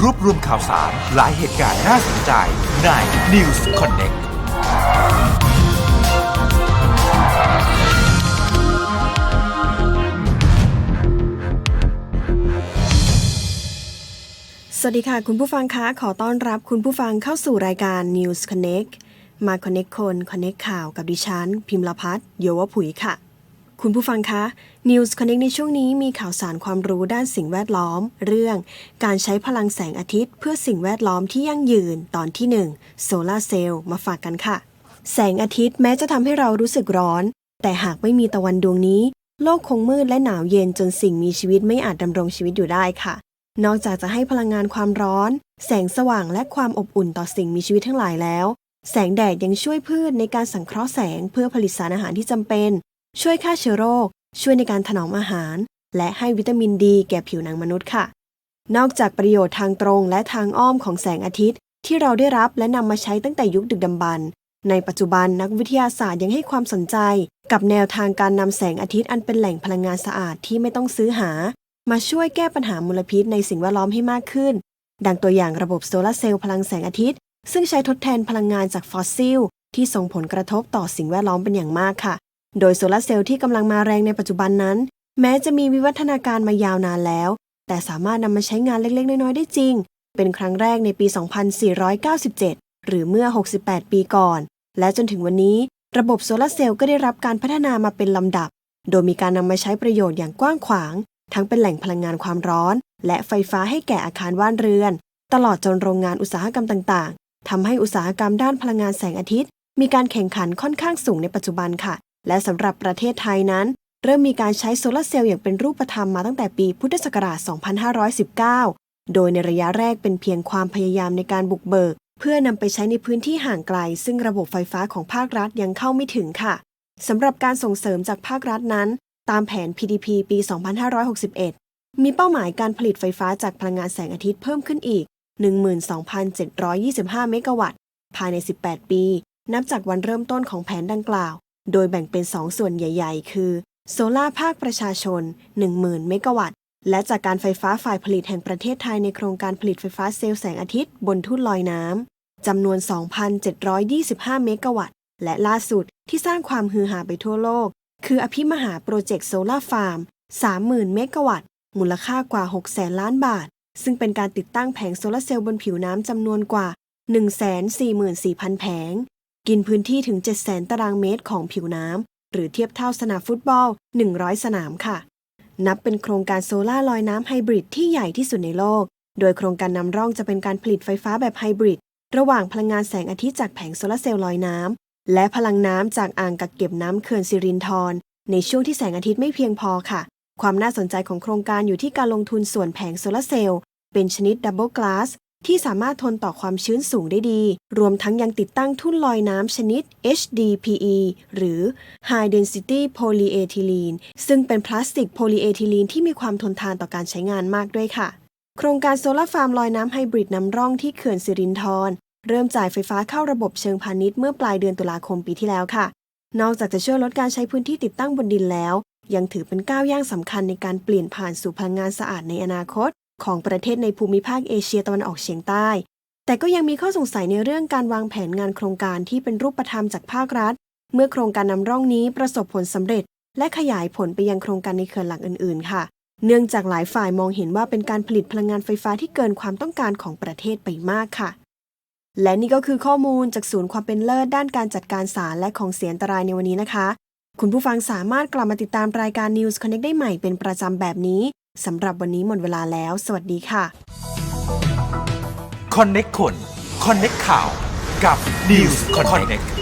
รวบรวมข่าวสาร หลายเหตุการณ์น่าสนใจใน News Connect สวัสดีค่ะ คุณผู้ฟังคะ ขอต้อนรับคุณผู้ฟังเข้าสู่รายการ News Connect มา Connect คน Connect ข่าวกับดิฉัน พิมพ์ละพัฒโยวผุยค่ะ คุณผู้ฟังคะ News Connect ในช่วงนี้มีข่าวสารความรู้ด้านสิ่งแวดล้อม เรื่อง การใช้พลังแสงอาทิตย์ เพื่อสิ่งแวดล้อมที่ยั่งยืนตอนที่1 Solar Cell มาฝากกันค่ะ แสงอาทิตย์แม้จะทำให้เรารู้สึกร้อน แต่หากไม่มีตะวันดวงนี้ โลกคงมืดและหนาวเย็นจนสิ่งมีชีวิตไม่อาจดำรงชีวิตอยู่ได้ค่ะ นอกจากจะให้พลังงานความร้อน แสงสว่างและความอบอุ่นต่อสิ่งมีชีวิตทั้งหลายแล้ว แสงแดดยังช่วยพืชในการสังเคราะห์แสงเพื่อผลิตสารอาหารที่จำเป็น ช่วยฆ่าเชื้อโรค ช่วยในการถนอมอาหาร และให้วิตามินดีแก่ผิวหนังมนุษย์ค่ะ นอกจากประโยชน์ทางตรงและทางอ้อมของแสงอาทิตย์ ที่เราได้รับและนำมาใช้ตั้งแต่ยุคดึกดำบรรพ์ในปัจจุบันนักวิทยาศาสตร์ยังให้ความสนใจ กับแนวทางการนำแสงอาทิตย์อันเป็นแหล่งพลังงานสะอาดที่ไม่ต้องซื้อหา มาช่วยแก้ปัญหามลพิษในสิ่งแวดล้อมให้มากขึ้น ดังตัวอย่างระบบโซลาร์เซลล์พลังแสงอาทิตย์ ซึ่งใช้ทดแทนพลังงานจากฟอสซิล ที่ส่งผลกระทบต่อสิ่งแวดล้อมเป็นอย่างมากค่ะ โดยโซลาร์เซลล์ที่กำลังมาแรงในปัจจุบันนั้น แม้จะมีวิวัฒนาการมายาวนานแล้ว แต่สามารถนำมาใช้งานเล็ก ๆ น้อย ๆ ได้จริง เป็นครั้งแรกในปี 2497 หรือเมื่อ 68 ปีก่อน และจนถึงวันนี้ ระบบโซลาร์เซลล์ก็ได้รับการพัฒนามาเป็นลำดับ โดยมีการนำมาใช้ประโยชน์อย่างกว้างขวาง ทั้งเป็นแหล่งพลังงานความร้อน และไฟฟ้าให้แก่อาคารบ้านเรือน ตลอดจนโรงงานอุตสาหกรรมต่าง ๆทำให้อุตสาหกรรมด้านพลังงานแสงอาทิตย์ มีการแข่งขันค่อนข้างสูงในปัจจุบันค่ะ และสำหรับประเทศไทยนั้น เริ่มมีการใช้โซลาร์เซลล์อย่างเป็นรูปธรรมมาตั้งแต่ปีพุทธศักราช 2519 โดยในระยะแรกเป็นเพียงความพยายามในการบุกเบิก เพื่อนำไปใช้ในพื้นที่ห่างไกล ซึ่งระบบไฟฟ้าของภาครัฐยังเข้าไม่ถึงค่ะสำหรับการส่งเสริมจากภาครัฐนั้น ตามแผน PDP ปี 2561 มีเป้าหมายการผลิตไฟฟ้าจากพลังงานแสงอาทิตย์เพิ่มขึ้นอีก 12,725 เมกะวัตต์ ภายใน 18 ปี นับจากวันเริ่มต้นของแผนดังกล่าว โดยแบ่งเป็น 2 ส่วนใหญ่ ๆ คือ โซลาร์ภาคประชาชน 10,000 เมกะวัตต์ และจากการไฟฟ้าฝ่ายผลิตแห่งประเทศไทยในโครงการผลิตไฟฟ้าเซลล์แสงอาทิตย์บนทุ่นลอยน้ำจำนวน 2,725 เมกะวัตต์ และล่าสุดที่สร้างความฮือฮาไปทั่วโลก คืออภิมหาโปรเจกต์โซลาร์ฟาร์ม 30,000 เมกะวัตต์ มูลค่ากว่า 6 แสนล้านบาท ซึ่งเป็นการติดตั้งแผงโซลาเซลล์บนผิวน้ำจำนวนกว่า 144,000 แผง กินพื้นที่ถึง 700,000 ตารางเมตรของผิวน้ำ หรือเทียบเท่าสนามฟุตบอล 100 สนามค่ะ นับเป็นโครงการโซลาร์ลอยน้ำไฮบริดที่ใหญ่ที่สุดในโลก โดยโครงการนำร่องจะเป็นการผลิตไฟฟ้าแบบไฮบริด ระหว่างพลังงานแสงอาทิตย์จากแผงโซลาร์เซลล์ลอยน้ำ และพลังน้ำจากอ่างกักเก็บน้ำเขื่อนสิรินธร ในช่วงที่แสงอาทิตย์ไม่เพียงพอค่ะ ความน่าสนใจของโครงการอยู่ที่การลงทุนส่วนแผงโซลาร์เซลล์ เป็นชนิดดับเบิลกลาส ที่สามารถทนต่อความชื้นสูงได้ดี รวมทั้งยังติดตั้งทุ่นลอยน้ำชนิด HDPE หรือ High Density Polyethylene ซึ่งเป็นพลาสติกโพลีเอทิลีนที่มีความทนทานต่อการใช้งานมากด้วยค่ะ โครงการโซลาร์ฟาร์มลอยน้ำไฮบริดนำร่องที่เขื่อนสิรินธรเริ่มจ่ายไฟฟ้าเข้าระบบเชิงพาณิชย์เมื่อปลายเดือนตุลาคมปีที่แล้วค่ะ นอกจากจะช่วยลดการใช้พื้นที่ติดตั้งบนดินแล้ว ยังถือเป็นก้าวย่างสำคัญในการเปลี่ยนผ่านสู่พลังงานสะอาดในอนาคต ของประเทศในภูมิภาคเอเชียตะวันออกเฉียงใต้ แต่ก็ยังมีข้อสงสัยในเรื่องการวางแผนงานโครงการที่เป็นรูปธรรมจากภาครัฐ เมื่อโครงการนำร่องนี้ประสบผลสำเร็จ และขยายผลไปยังโครงการในเขื่อนหลักอื่น ๆ ค่ะ เนื่องจากหลายฝ่ายมองเห็นว่าเป็นการผลิตพลังงานไฟฟ้าที่เกินความต้องการของประเทศไปมากค่ะ และนี่ก็คือข้อมูลจากศูนย์ความเป็นเลิศด้านการจัดการสารและของเสียอันตรายในวันนี้นะคะ คุณผู้ฟังสามารถกลับมาติดตามรายการ News Connect ได้ใหม่เป็นประจำแบบนี้สำหรับวันนี้หมดเวลาแล้ว สวัสดีค่ะ Connect คน Connect ข่าวกับ News Connect